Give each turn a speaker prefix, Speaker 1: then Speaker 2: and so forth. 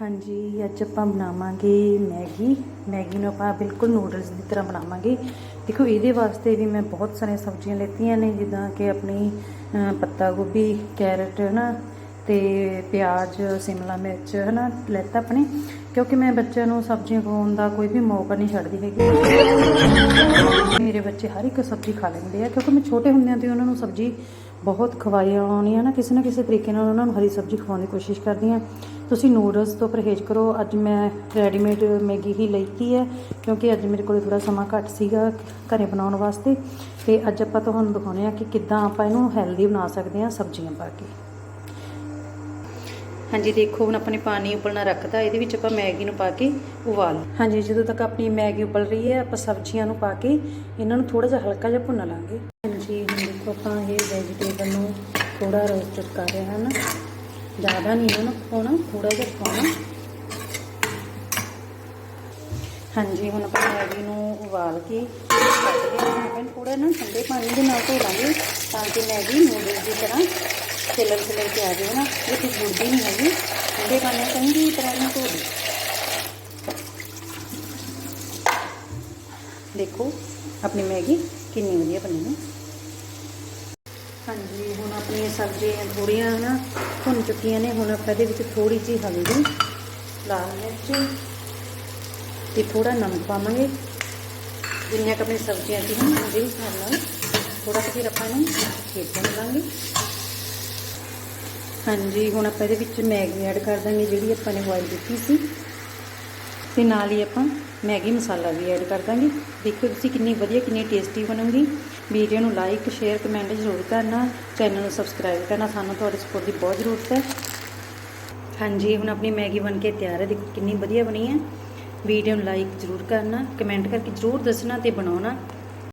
Speaker 1: ਹਾਂਜੀ, ਅੱਜ ਆਪਾਂ ਬਣਾਵਾਂਗੇ ਮੈਗੀ। ਮੈਗੀ ਨੂੰ ਆਪਾਂ ਬਿਲਕੁਲ ਨੂਡਲਸ ਦੀ ਤਰ੍ਹਾਂ ਬਣਾਵਾਂਗੇ। ਦੇਖੋ, ਇਹਦੇ ਵਾਸਤੇ ਵੀ ਮੈਂ ਬਹੁਤ ਸਾਰੀਆਂ ਸਬਜ਼ੀਆਂ ਲੈਤੀਆਂ ਨੇ, ਜਿੱਦਾਂ ਕਿ ਆਪਣੀ ਪੱਤਾ ਗੋਭੀ, ਕੈਰਟ, ਹਨਾ, ਤੇ ਪਿਆਜ਼, ਸਿਮਲਾ ਮਿਰਚ, ਹਨਾ, ਲੈਤਾ ਆਪਣੇ। ਕਿਉਂਕਿ ਮੈਂ ਬੱਚਿਆਂ ਨੂੰ ਸਬਜ਼ੀਆਂ ਖਵਾਉਣ ਦਾ ਕੋਈ ਵੀ ਮੌਕਾ ਨਹੀਂ ਛੱਡਦੀ ਹੈਗੀ। ਮੇਰੇ ਬੱਚੇ ਹਰ ਇੱਕ ਸਬਜ਼ੀ ਖਾ ਲੈਂਦੇ ਆ, ਕਿਉਂਕਿ ਮੈਂ ਛੋਟੇ ਹੁੰਦਿਆਂ ਤੋਂ ਉਹਨਾਂ ਨੂੰ ਸਬਜ਼ੀ ਬਹੁਤ ਖਵਾਈ ਆਉਣੀ ਹੈ ਨਾ ਕਿਸੇ ਨਾ ਕਿਸੇ ਤਰੀਕੇ ਨਾਲ ਉਹਨਾਂ ਨੂੰ ਹਰੀ ਸਬਜ਼ੀ ਖਵਾਉਣ ਦੀ ਕੋਸ਼ਿਸ਼ ਕਰਦੀ ਆ ਤੁਸੀਂ ਨੂਡਲਸ ਤੋਂ ਪਰਹੇਜ਼ ਕਰੋ। ਅੱਜ ਮੈਂ ਰੈਡੀਮੇਡ ਮੈਗੀ ਹੀ ਲਈਤੀ ਹੈ ਕਿਉਂਕਿ ਅੱਜ ਮੇਰੇ ਕੋਲ ਥੋੜਾ ਸਮਾਂ ਘੱਟ ਸੀਗਾ ਘਰੇ ਬਣਾਉਣ ਵਾਸਤੇ। ਤੇ ਅੱਜ ਆਪਾਂ ਤੁਹਾਨੂੰ ਦਿਖਾਉਣੇ ਆ ਕਿ ਕਿੱਦਾਂ ਆਪਾਂ ਇਹਨੂੰ ਹੈਲਦੀ ਬਣਾ ਸਕਦੇ ਆ ਸਬਜ਼ੀਆਂ ਪਾ ਕੇ। ਹਾਂਜੀ ਦੇਖੋ ਹੁਣ ਆਪਣੇ ਪਾਣੀ ਉਬਲਣਾ ਰੱਖਦਾ ਇਹਦੇ ਵਿੱਚ ਆਪਾਂ ਮੈਗੀ ਨੂੰ ਪਾ ਕੇ ਉਬਾਲ। ਹਾਂਜੀ ਜਦੋਂ ਤੱਕ ਆਪਣੀ ਮੈਗੀ ਉਬਲ ਰਹੀ ਹੈ ਆਪਾਂ ਸਬਜ਼ੀਆਂ ਨੂੰ ਪਾ ਕੇ ਇਹਨਾਂ ਨੂੰ ਥੋੜਾ ਜਿਹਾ ਹਲਕਾ ਜਿਹਾ ਭੁੰਨ ਲਾਂਗੇ। ਹਾਂਜੀ ਹੁਣ ਦੇਖੋ ਆਪਾਂ ਇਹ ਵੈਜੀਟੇਬਲ ਨੂੰ ਥੋੜਾ ਰੋਸਟ ਕਰ ਰਹੇ ਹਾਂ ਨਾ ਜ਼ਿਆਦਾ ਨਹੀਂ ਇਹਨਾਂ ਨੂੰ ਪਾਉਣਾ ਥੋੜਾ ਜਿਹਾ ਪਾਉਣਾ ਹਾਂਜੀ, ਹੁਣ ਆਪਾਂ ਮੈਗੀ ਨੂੰ ਉਬਾਲ ਕੇ ਕੱਢ ਲਿਆ ਆਪਾਂ ਥੋੜਾ ਨਾ ਠੰਡੇ ਪਾਣੀ ਦੇ ਨਾਲ ਧੋ ਲਾਂਗੇ ਤਾਂ ਕਿ ਮੈਗੀ ਨੂਡਲ ਦੀ ਤਰ੍ਹਾਂ ਛਿਲਣ ਛਿਲਣ ਕੇ ਆ ਜਾਵੇ ਨਾ। ਇਹ ਕੁਝ ਬੁੜਦੀ ਨਹੀਂ ਹੈਗੀ। ਠੰਡੇ ਪਾਣੀ ਨਾਲ ਚੰਗੀ ਤਰ੍ਹਾਂ ਇਹਨੂੰ ਧੋ ਲਓ। ਦੇਖੋ, ਆਪਣੀ ਮੈਗੀ ਕਿੰਨੀ ਵਧੀਆ ਬਣੀ ਹੈ। ਸਬਜ਼ੀਆਂ ਥੋੜੀਆਂ ਨਾ ਭੁੰਨ ਚੁੱਕੀਆਂ ਨੇ, ਹੁਣ ਆਪਾਂ ਇਹਦੇ ਵਿੱਚ ਥੋੜੀ ਜਿਹੀ ਹਲਦੀ, ਲਾਲ ਮਿਰਚ ਤੇ ਥੋੜਾ ਨਮਕ ਪਾਵਾਂਗੇ। ਜਿੰਨੀਆਂ ਕੁ ਸਬਜ਼ੀਆਂ ਸੀ ਨਾ, ਉਹਦੇ ਹਿਸਾਬ ਨਾਲ ਥੋੜਾ ਫਿਰ ਆਪਾਂ ਇਹਨੂੰ ਖੇਡਣ ਲਾਂਗੇ। ਹਾਂਜੀ, ਹੁਣ ਆਪਾਂ ਇਹਦੇ ਵਿੱਚ ਮੈਗੀ ਐਡ ਕਰ ਦਾਂਗੇ, ਜਿਹੜੀ ਆਪਾਂ ਨੇ ਬੋਇਲ ਕੀਤੀ ਸੀ। ਤੇ ਨਾਲ ਹੀ ਆਪਾਂ ਮੈਗੀ ਮਸਾਲਾ ਵੀ ਐਡ ਕਰ ਦਾਂਗੇ। ਦੇਖੋ ਤੁਸੀਂ ਕਿੰਨੀ ਵਧੀਆ, ਕਿੰਨੀ ਟੇਸਟੀ ਬਣੂਗੀ। ਵੀਡੀਓ ਨੂੰ ਲਾਈਕ ਸ਼ੇਅਰ ਕਮੈਂਟ ਜ਼ਰੂਰ ਕਰਨਾ। ਚੈਨਲ ਨੂੰ ਸਬਸਕ੍ਰਾਈਬ ਕਰਨਾ। ਸਾਨੂੰ ਤੁਹਾਡੀ ਸਪੋਰਟ ਦੀ ਬਹੁਤ ਜ਼ਰੂਰਤ ਹੈ। ਹਾਂਜੀ, ਹੁਣ ਆਪਣੀ ਮੈਗੀ ਬਣ ਕੇ ਤਿਆਰ ਹੈ। ਦੇਖੋ ਕਿੰਨੀ ਵਧੀਆ ਬਣੀ ਹੈ। ਵੀਡੀਓ ਨੂੰ ਲਾਈਕ ਜ਼ਰੂਰ ਕਰਨਾ। ਕਮੈਂਟ ਕਰਕੇ ਜ਼ਰੂਰ ਦੱਸਣਾ ਤੇ ਬਣਾਉਣਾ।